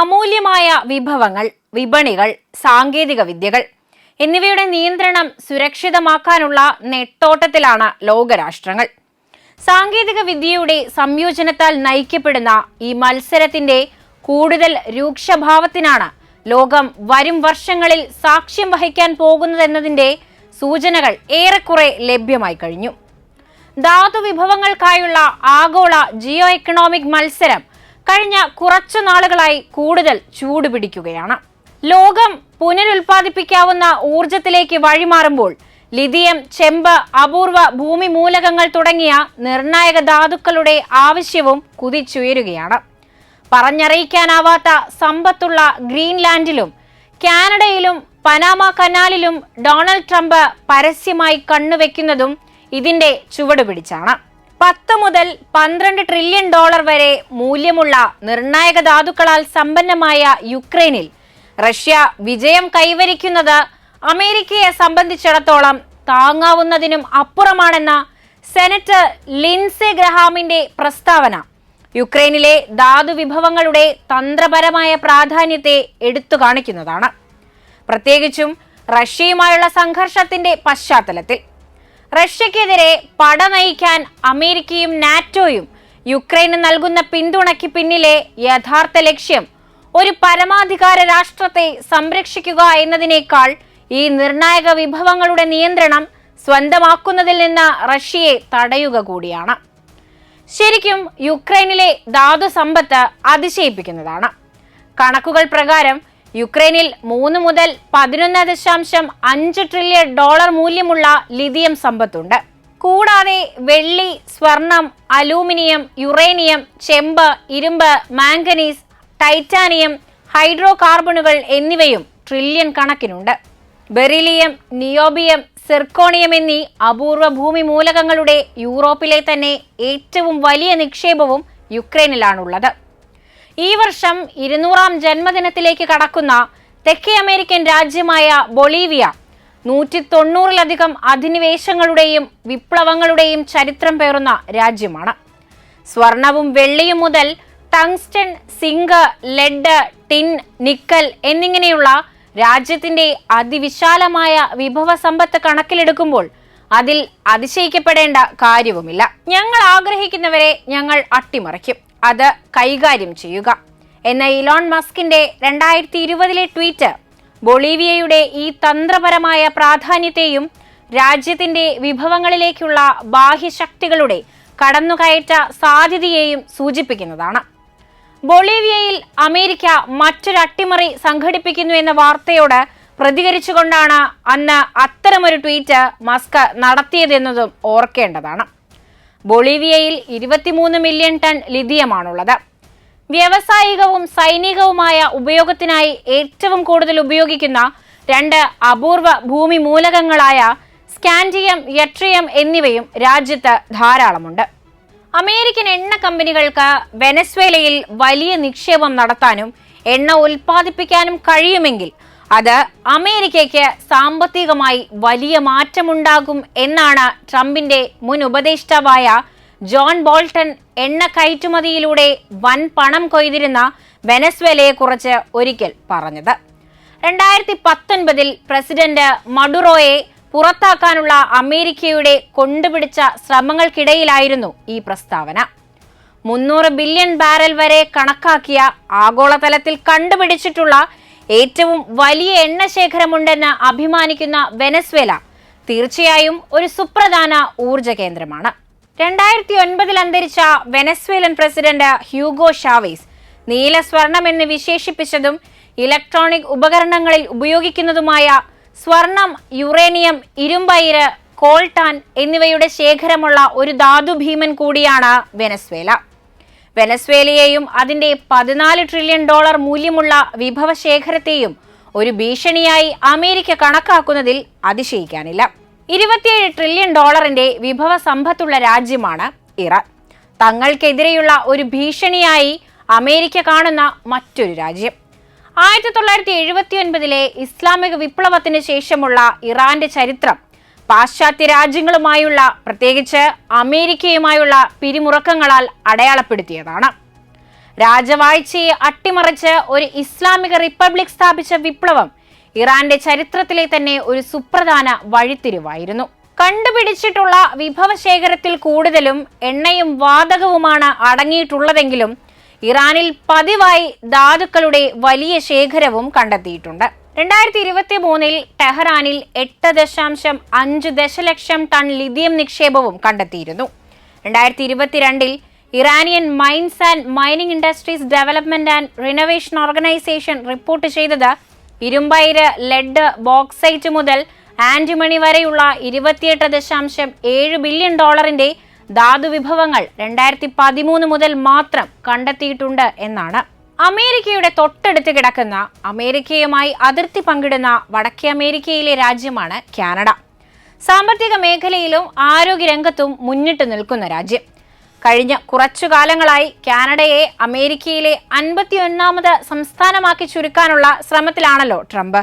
അമൂല്യമായ വിഭവങ്ങൾ വിപണികൾ സാങ്കേതിക വിദ്യകൾ എന്നിവയുടെ നിയന്ത്രണം സുരക്ഷിതമാക്കാനുള്ള നെട്ടോട്ടത്തിലാണ് ലോകരാഷ്ട്രങ്ങൾ. സാങ്കേതിക വിദ്യയുടെ സംയോജനത്താൽ നയിക്കപ്പെടുന്ന ഈ മത്സരത്തിന്റെ കൂടുതൽ രൂക്ഷഭാവത്തിനാണ് ലോകം വരും വർഷങ്ങളിൽ സാക്ഷ്യം വഹിക്കാൻ പോകുന്നതെന്നതിന്റെ സൂചനകൾ ഏറെക്കുറെ ലഭ്യമായി കഴിഞ്ഞു. ധാതു വിഭവങ്ങൾക്കായുള്ള ആഗോള ജിയോ എക്കണോമിക് മത്സരം കഴിഞ്ഞ കുറച്ചു നാളുകളായി കൂടുതൽ ചൂട് പിടിക്കുകയാണ്. ലോകം പുനരുൽപാദിപ്പിക്കാവുന്ന ഊർജത്തിലേക്ക് വഴിമാറുമ്പോൾ ലിഥിയം ചെമ്പ് അപൂർവ ഭൂമി മൂലകങ്ങൾ തുടങ്ങിയ നിർണായക ധാതുക്കളുടെ ആവശ്യവും കുതിച്ചുയരുകയാണ്. പറഞ്ഞറിയിക്കാനാവാത്ത സമ്പത്തുള്ള ഗ്രീൻലാൻഡിലും കാനഡയിലും പനാമ കനാലിലും ഡൊണാൾഡ് ട്രംപ് പരസ്യമായി കണ്ണുവെക്കുന്നതും ഇതിന്റെ ചുവട് പിടിച്ചാണ്. പത്ത് മുതൽ പന്ത്രണ്ട് ട്രില്യൺ ഡോളർ വരെ മൂല്യമുള്ള നിർണായക ധാതുക്കളാൽ സമ്പന്നമായ യുക്രൈനിൽ റഷ്യ വിജയം കൈവരിക്കുന്നത് അമേരിക്കയെ സംബന്ധിച്ചിടത്തോളം താങ്ങാവുന്നതിനും അപ്പുറമാണെന്ന സെനറ്റർ ലിൻസെ ഗ്രഹാമിന്റെ പ്രസ്താവന. യുക്രൈനിലെ ധാതു വിഭവങ്ങളുടെ തന്ത്രപരമായ പ്രാധാന്യത്തെ എടുത്തു കാണിക്കുന്നതാണ്. പ്രത്യേകിച്ചും റഷ്യയുമായുള്ള സംഘർഷത്തിന്റെ പശ്ചാത്തലത്തിൽ. റഷ്യക്കെതിരെ പട നയിക്കാൻ അമേരിക്കയും നാറ്റോയും യുക്രൈന് നൽകുന്ന പിന്തുണയ്ക്ക് പിന്നിലെ യഥാർത്ഥ ലക്ഷ്യം ഒരു പരമാധികാര രാഷ്ട്രത്തെ സംരക്ഷിക്കുക എന്നതിനേക്കാൾ ഈ നിർണായക വിഭവങ്ങളുടെ നിയന്ത്രണം സ്വന്തമാക്കുന്നതിൽ നിന്ന് റഷ്യയെ തടയുക കൂടിയാണ്. ശരിക്കും യുക്രൈനിലെ ധാതു സമ്പത്ത് അതിശയിപ്പിക്കുന്നതാണ്. കണക്കുകൾ പ്രകാരം യുക്രൈനിൽ മൂന്ന് മുതൽ പതിനൊന്ന് ദശാംശം അഞ്ച് ട്രില്യൺ ഡോളർ മൂല്യമുള്ള ലിഥിയം സമ്പത്തുണ്ട്. കൂടാതെ വെള്ളി സ്വർണം അലൂമിനിയം യുറേനിയം ചെമ്പ് ഇരുമ്പ് മാംഗനീസ് ടൈറ്റാനിയം ഹൈഡ്രോ കാർബണുകൾ എന്നിവയും ട്രില്യൺ കണക്കിനുണ്ട്. ബെറിലിയം നിയോബിയം സിർക്കോണിയം എന്നീ അപൂർവ ഭൂമി മൂലകങ്ങളുടെ യൂറോപ്പിലെ തന്നെ ഏറ്റവും വലിയ നിക്ഷേപവും യുക്രൈനിലാണുള്ളത്. ഈ വർഷം ഇരുന്നൂറാം ജന്മദിനത്തിലേക്ക് കടക്കുന്ന തെക്കേ അമേരിക്കൻ രാജ്യമായ ബൊളീവിയ നൂറ്റി തൊണ്ണൂറിലധികം അധിനിവേശങ്ങളുടെയും വിപ്ലവങ്ങളുടെയും ചരിത്രം പേറുന്ന രാജ്യമാണ്. സ്വർണവും വെള്ളിയും മുതൽ tungsten zinc lead tin nickel എന്നിങ്ങനെയുള്ള രാജ്യത്തിന്റെ അതിവിശാലമായ വിഭവ സമ്പത്ത് കണക്കിലെടുക്കുമ്പോൾ അതിൽ അതിശയിക്കപ്പെടേണ്ട കാര്യവുമില്ല. ഞങ്ങൾ ആഗ്രഹിക്കുന്നവരെ ഞങ്ങൾ അട്ടിമറിക്കും. അത് കൈകാര്യം ചെയ്യുക. എന്ന ഇലോൺ മസ്കിന്റെ രണ്ടായിരത്തി ഇരുപതിലെ ട്വീറ്റ് ബൊളീവിയയുടെ ഈ തന്ത്രപരമായ പ്രാധാന്യത്തെയും രാജ്യത്തിന്റെ വിഭവങ്ങളിലേക്കുള്ള ബാഹ്യശക്തികളുടെ കടന്നുകയറ്റ സാധ്യതയെയും സൂചിപ്പിക്കുന്നതാണ്. ബൊളീവിയയിൽ അമേരിക്ക മറ്റൊരു അട്ടിമറി സംഘടിപ്പിക്കുന്നു എന്ന വാർത്തയോട് പ്രതികരിച്ചുകൊണ്ടാണ് അന്ന് അത്തരമൊരു ട്വീറ്റ് മസ്ക് നടത്തിയതെന്നതും ഓർക്കേണ്ടതാണ്. ബൊളീവിയയിൽ ഇരുപത്തിമൂന്ന് മില്യൺ ടൺ ലിഥിയമാണുള്ളത്. വ്യാവസായികവും സൈനികവുമായ ഉപയോഗത്തിനായി ഏറ്റവും കൂടുതൽ ഉപയോഗിക്കുന്ന രണ്ട് അപൂർവ ഭൂമി മൂലകങ്ങളായ സ്കാൻഡിയം യട്രിയം എന്നിവയും രാജ്യത്ത് ധാരാളമുണ്ട്. അമേരിക്കൻ എണ്ണ കമ്പനികൾക്ക് വെനസ്വേലയിൽ വലിയ നിക്ഷേപം നടത്താനും എണ്ണ ഉൽപ്പാദിപ്പിക്കാനും കഴിയുമെങ്കിൽ അത് അമേരിക്കയ്ക്ക് സാമ്പത്തികമായി വലിയ മാറ്റമുണ്ടാകും എന്നാണ് ട്രംപിന്റെ മുൻ ഉപദേഷ്ടാവായ ജോൺ ബോൾട്ടൺ എണ്ണ കയറ്റുമതിയിലൂടെ വൻ പണം കൊയ്തിരുന്ന വെനസ്വേലയെക്കുറിച്ച് ഒരിക്കൽ പറഞ്ഞത്. രണ്ടായിരത്തി പത്തൊൻപതിൽ പ്രസിഡന്റ് മഡുറോയെ പുറത്താക്കാനുള്ള അമേരിക്കയുടെ കൊണ്ടുപിടിച്ച ശ്രമങ്ങൾക്കിടയിലായിരുന്നു ഈ പ്രസ്താവന. മുന്നൂറ് ബില്യൺ ബാരൽ വരെ കണക്കാക്കിയ ആഗോളതലത്തിൽ കണ്ടുപിടിച്ചിട്ടുള്ള ഏറ്റവും വലിയ എണ്ണ ശേഖരമുണ്ടെന്ന് അഭിമാനിക്കുന്ന വെനസ്വേല തീർച്ചയായും ഒരു സുപ്രധാന ഊർജ കേന്ദ്രമാണ്. രണ്ടായിരത്തി ഒൻപതിൽ അന്തരിച്ച വെനസ്വേലൻ പ്രസിഡന്റ് ഹ്യൂഗോ ഷാവേസ് നീല സ്വർണം എന്ന് വിശേഷിപ്പിച്ചതും ഇലക്ട്രോണിക് ഉപകരണങ്ങളിൽ ഉപയോഗിക്കുന്നതുമായ സ്വർണം യുറേനിയം ഇരുമ്പയിര് കോൾട്ടാൻ എന്നിവയുടെ ശേഖരമുള്ള ഒരു ധാതു ഭീമൻ കൂടിയാണ് വെനസ്വേല. വെനസ്വേലയെയും അതിന്റെ പതിനാല് ട്രില്യൺ ഡോളർ മൂല്യമുള്ള വിഭവശേഖരത്തെയും ഒരു ഭീഷണിയായി അമേരിക്ക കണക്കാക്കുന്നതിൽ അതിശയിക്കാനില്ല. ഇരുപത്തിയേഴ് ട്രില്യൺ ഡോളറിന്റെ വിഭവ സമ്പത്തുള്ള രാജ്യമാണ് ഇറാൻ. തങ്ങൾക്കെതിരെയുള്ള ഒരു ഭീഷണിയായി അമേരിക്ക കാണുന്ന മറ്റൊരു രാജ്യം. ആയിരത്തി തൊള്ളായിരത്തി എഴുപത്തി ഒൻപതിലെ ഇസ്ലാമിക വിപ്ലവത്തിന് ശേഷമുള്ള ഇറാന്റെ ചരിത്രം പാശ്ചാത്യ രാജ്യങ്ങളുമായുള്ള പ്രത്യേകിച്ച് അമേരിക്കയുമായുള്ള പിരിമുറക്കങ്ങളാൽ അടയാളപ്പെടുത്തിയതാണ്. രാജവാഴ്ചയെ അട്ടിമറിച്ച് ഒരു ഇസ്ലാമിക റിപ്പബ്ലിക് സ്ഥാപിച്ച വിപ്ലവം ഇറാന്റെ ചരിത്രത്തിലെ തന്നെ ഒരു സുപ്രധാന വഴിത്തിരിവായിരുന്നു. കണ്ടുപിടിച്ചിട്ടുള്ള വിഭവശേഖരത്തിൽ കൂടുതലും എണ്ണയും വാതകവുമാണ് അടങ്ങിയിട്ടുള്ളതെങ്കിലും ഇറാനിൽ പതിവായി ധാതുക്കളുടെ വലിയ ശേഖരവും കണ്ടെത്തിയിട്ടുണ്ട്. രണ്ടായിരത്തി ഇരുപത്തി മൂന്നിൽ ടെഹ്റാനിൽ എട്ട് ദശാംശം അഞ്ച് ദശലക്ഷം ടൺ ലിഥിയം നിക്ഷേപവും കണ്ടെത്തിയിരുന്നു. രണ്ടായിരത്തി ഇരുപത്തിരണ്ടിൽ Iranian mines and mining industries development and renovation organization report ചെയ്തത് ഇരുമ്പയിര് ലെഡ് ബോക്സൈറ്റ് മുതൽ ആന്റിമണി വരെയുള്ള ഇരുപത്തിയെട്ട് ദശാംശം ഏഴ് ബില്യൺ ഡോളറിന്റെ ധാതു വിഭവങ്ങൾ രണ്ടായിരത്തി പതിമൂന്ന് മുതൽ മാത്രം കണ്ടെത്തിയിട്ടുണ്ട് എന്നാണ്. അമേരിക്കയുടെ തൊട്ടടുത്ത് കിടക്കുന്ന അമേരിക്കയുമായി അതിർത്തി പങ്കിടുന്ന വടക്കേ അമേരിക്കയിലെ രാജ്യമാണ് കാനഡ. സാമ്പത്തിക മേഖലയിലും ആരോഗ്യരംഗത്തും മുന്നിട്ട് നിൽക്കുന്ന രാജ്യം. കഴിഞ്ഞ കുറച്ചു കാലങ്ങളായി കാനഡയെ അമേരിക്കയിലെ അൻപത്തിയൊന്നാമത് സംസ്ഥാനമാക്കി ചുരുക്കാനുള്ള ശ്രമത്തിലാണല്ലോ ട്രംപ്.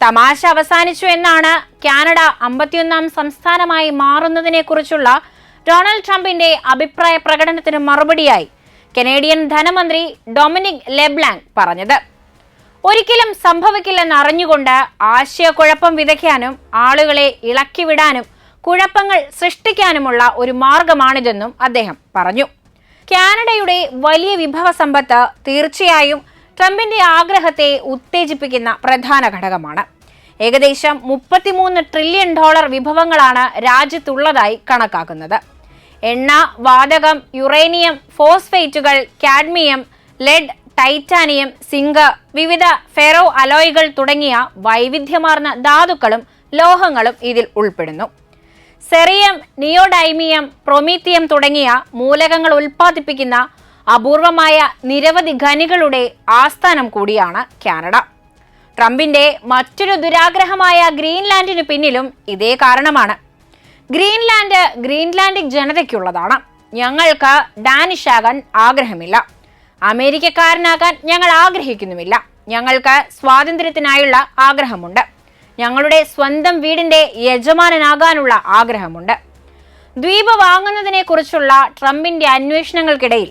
തമാശ അവസാനിച്ചു എന്നാണ് കാനഡ അമ്പത്തിയൊന്നാം സംസ്ഥാനമായി മാറുന്നതിനെക്കുറിച്ചുള്ള ഡൊണാൾഡ് ട്രംപിന്റെ അഭിപ്രായ പ്രകടനത്തിന് മറുപടിയായി കനേഡിയൻ ധനമന്ത്രി ഡൊമിനിക് ലെബ്ലാങ് പറഞ്ഞത്. ഒരിക്കലും സംഭവിക്കില്ലെന്ന് അറിഞ്ഞുകൊണ്ട് ആശയക്കുഴപ്പം വിതയ്ക്കാനും ആളുകളെ ഇളക്കിവിടാനും കുഴപ്പങ്ങൾ സൃഷ്ടിക്കാനുമുള്ള ഒരു മാർഗമാണിതെന്നും അദ്ദേഹം പറഞ്ഞു. കാനഡയുടെ വലിയ വിഭവ സമ്പത്ത് തീർച്ചയായും ട്രംപിന്റെ ആഗ്രഹത്തെ ഉത്തേജിപ്പിക്കുന്ന പ്രധാന ഘടകമാണ്. ഏകദേശം മുപ്പത്തിമൂന്ന് ട്രില്യൺ ഡോളർ വിഭവങ്ങളാണ് രാജ്യത്തുള്ളതായി കണക്കാക്കുന്നത്. എണ്ണ വാതകം യുറേനിയം ഫോസ്ഫേറ്റുകൾ കാഡ്മിയം ലെഡ് ടൈറ്റാനിയം സിങ്ക് വിവിധ ഫെറോ അലോയികൾ തുടങ്ങിയ വൈവിധ്യമാർന്ന ധാതുക്കളും ലോഹങ്ങളും ഇതിൽ ഉൾപ്പെടുന്നു. സെറിയം നിയോഡൈമിയം പ്രൊമീത്തിയം തുടങ്ങിയ മൂലകങ്ങൾ ഉൽപ്പാദിപ്പിക്കുന്ന അപൂർവമായ നിരവധി ഖനികളുടെ ആസ്ഥാനം കൂടിയാണ് കാനഡ. ട്രംപിന്റെ മറ്റൊരു ദുരാഗ്രഹമായ ഗ്രീൻലാൻഡിന് പിന്നിലും ഇതേ കാരണമാണ്. ഗ്രീൻലാൻഡ് ഗ്രീൻലാൻഡിക് ജനതയ്ക്കുള്ളതാണ്. ഞങ്ങൾക്ക് ഡാനിഷ് ആകാൻ ആഗ്രഹമില്ല. അമേരിക്കക്കാരനാകാൻ ഞങ്ങൾ ആഗ്രഹിക്കുന്നുമില്ല. ഞങ്ങൾക്ക് സ്വാതന്ത്ര്യത്തിനായുള്ള ആഗ്രഹമുണ്ട്. ഞങ്ങളുടെ സ്വന്തം വീടിന്റെ യജമാനനാകാനുള്ള ആഗ്രഹമുണ്ട്. ദ്വീപ് വാങ്ങുന്നതിനെ കുറിച്ചുള്ള ട്രംപിന്റെ അന്വേഷണങ്ങൾക്കിടയിൽ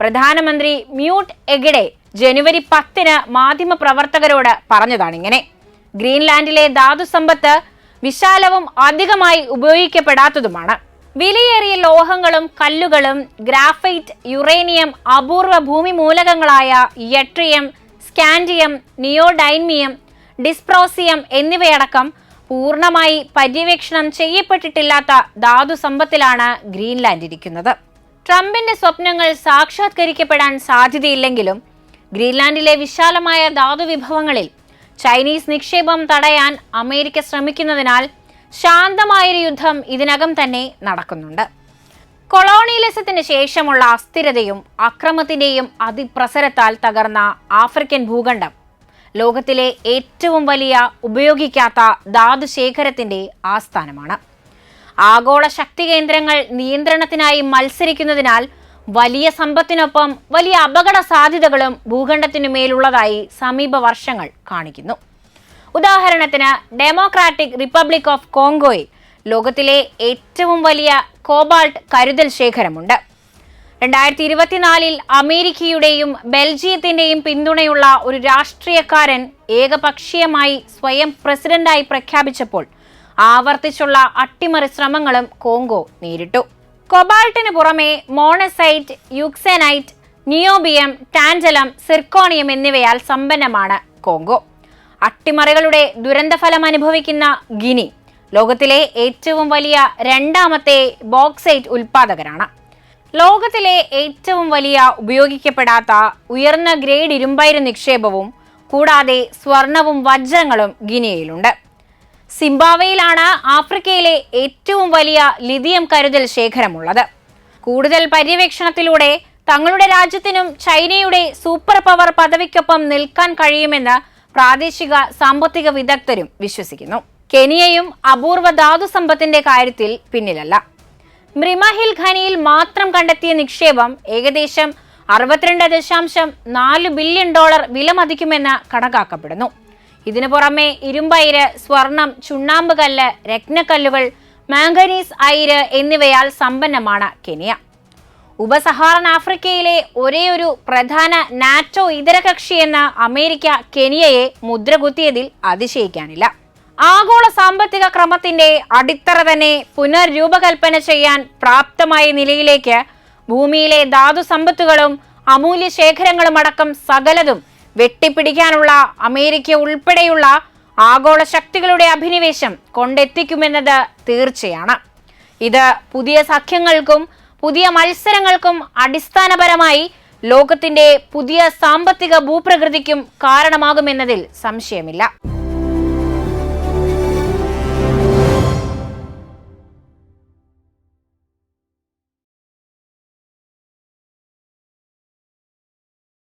പ്രധാനമന്ത്രി മ്യൂട്ട് എഗിഡെ ജനുവരി പത്തിന് മാധ്യമപ്രവർത്തകരോട് പറഞ്ഞതാണിങ്ങനെ. ഗ്രീൻലാൻഡിലെ ധാതുസമ്പത്ത് വിശാലവും അധികമായി ഉപയോഗിക്കപ്പെടാത്തതുമാണ്. വിലയേറിയ ലോഹങ്ങളും കല്ലുകളും ഗ്രാഫൈറ്റ് യുറേനിയം അപൂർവ ഭൂമി മൂലകങ്ങളായ യട്രിയം സ്കാൻഡിയം നിയോഡൈൻമിയം ഡിസ്പ്രോസിയം എന്നിവയടക്കം പൂർണമായി പര്യവേക്ഷണം ചെയ്യപ്പെട്ടിട്ടില്ലാത്ത ധാതു സമ്പത്തിലാണ് ഗ്രീൻലാൻഡ് ഇരിക്കുന്നത്. ട്രംപിന്റെ സ്വപ്നങ്ങൾ സാക്ഷാത്കരിക്കപ്പെടാൻ സാധ്യതയില്ലെങ്കിലും ഗ്രീൻലാൻഡിലെ വിശാലമായ ധാതു വിഭവങ്ങളിൽ ചൈനീസ് നിക്ഷേപം തടയാൻ അമേരിക്ക ശ്രമിക്കുന്നതിനാൽ ശാന്തമായൊരു യുദ്ധം ഇതിനകം തന്നെ നടക്കുന്നുണ്ട്. കൊളോണിയലിസത്തിന് ശേഷമുള്ള അസ്ഥിരതയും അക്രമത്തിന്റെയും അതിപ്രസരത്താൽ തകർന്ന ആഫ്രിക്കൻ ഭൂഖണ്ഡം. ലോകത്തിലെ ഏറ്റവും വലിയ ഉപയോഗിക്കാത്ത ധാതുശേഖരത്തിന്റെ ആസ്ഥാനമാണ്. ആഗോള ശക്തി കേന്ദ്രങ്ങൾ നിയന്ത്രണത്തിനായി മത്സരിക്കുന്നതിനാൽ വലിയ സമ്പത്തിനൊപ്പം വലിയ അപകട സാധ്യതകളും ഭൂഖണ്ഡത്തിനു മേലുള്ളതായി സമീപ വർഷങ്ങൾ കാണിക്കുന്നു. ഉദാഹരണത്തിന് ഡെമോക്രാറ്റിക് റിപ്പബ്ലിക് ഓഫ് കോങ്കോയിൽ ലോകത്തിലെ ഏറ്റവും വലിയ കോബാൾട്ട് കരുതൽ ശേഖരമുണ്ട്. രണ്ടായിരത്തി ഇരുപത്തിനാലിൽ അമേരിക്കയുടെയും ബെൽജിയത്തിന്റെയും പിന്തുണയുള്ള ഒരു രാഷ്ട്രീയക്കാരൻ ഏകപക്ഷീയമായി സ്വയം പ്രസിഡന്റായി പ്രഖ്യാപിച്ചപ്പോൾ ആവർത്തിച്ചുള്ള അട്ടിമറി ശ്രമങ്ങളും കോങ്കോ നേരിട്ടു. കൊബാൾട്ടിന് പുറമെ monazite euxenite niobium tantalum zirconium എന്നിവയാൽ സമ്പന്നമാണ് കോങ്കോ. അട്ടിമറികളുടെ ദുരന്തഫലം അനുഭവിക്കുന്ന ഗിനി ലോകത്തിലെ ഏറ്റവും വലിയ രണ്ടാമത്തെ ബോക്സൈറ്റ് ഉൽപാദകരാണ് ലോകത്തിലെ ഏറ്റവും വലിയ ഉപയോഗിക്കപ്പെടാത്ത ഉയർന്ന ഗ്രേഡ് ഇരുമ്പയിര് നിക്ഷേപവും കൂടാതെ സ്വർണവും വജ്രങ്ങളും ഗിനിയയിലുണ്ട് സിംബാവയിലാണ് ആഫ്രിക്കയിലെ ഏറ്റവും വലിയ ലിഥിയം കരുതൽ ശേഖരമുള്ളത്. കൂടുതൽ പര്യവേക്ഷണത്തിലൂടെ തങ്ങളുടെ രാജ്യത്തിനും ചൈനയുടെ സൂപ്പർ പവർ പദവിക്കൊപ്പം നിൽക്കാൻ കഴിയുമെന്ന് പ്രാദേശിക സാമ്പത്തിക വിദഗ്ധരും വിശ്വസിക്കുന്നു. കെനിയയും അപൂർവ ധാതു സമ്പത്തിന്റെ കാര്യത്തിൽ പിന്നിലല്ല. മ്രിമഹിൽ ഖനിയിൽ മാത്രം കണ്ടെത്തിയ നിക്ഷേപം ഏകദേശം അറുപത്തിരണ്ട് ദശാംശം നാല് ബില്യൺ ഡോളർ വിലമതിക്കുമെന്ന് കണക്കാക്കപ്പെടുന്നു. ഇതിനു പുറമെ ഇരുമ്പയിര് സ്വർണം ചുണ്ണാമ്പ് കല്ല് രത്നക്കല്ലുകൾ മാംഗനീസ് അയിര് എന്നിവയാൽ സമ്പന്നമാണ് കെനിയ. ഉപസഹാറൻ ആഫ്രിക്കയിലെ ഒരേയൊരു പ്രധാന നാറ്റോ ഇതര കക്ഷിയെന്ന അമേരിക്ക കെനിയയെ മുദ്രകുത്തിയതിൽ അതിശയിക്കാനില്ല. ആഗോള സാമ്പത്തിക ക്രമത്തിന്റെ അടിത്തറ തന്നെ പുനർരൂപകൽപ്പന ചെയ്യാൻ പ്രാപ്തമായ നിലയിലേക്ക് ഭൂമിയിലെ ധാതു സമ്പത്തുകളും അമൂല്യ ശേഖരങ്ങളും അടക്കം സകലതും വെട്ടിപ്പിടിക്കാനുള്ള അമേരിക്ക ഉൾപ്പെടെയുള്ള ആഗോള ശക്തികളുടെ അഭിനിവേശം കൊണ്ടെത്തിക്കുമെന്നത് തീർച്ചയാണ്. ഇത് പുതിയ സഖ്യങ്ങൾക്കും പുതിയ മത്സരങ്ങൾക്കും അടിസ്ഥാനപരമായി ലോകത്തിന്റെ പുതിയ സാമ്പത്തിക ഭൂപ്രകൃതിക്കും കാരണമാകുമെന്നതിൽ സംശയമില്ല.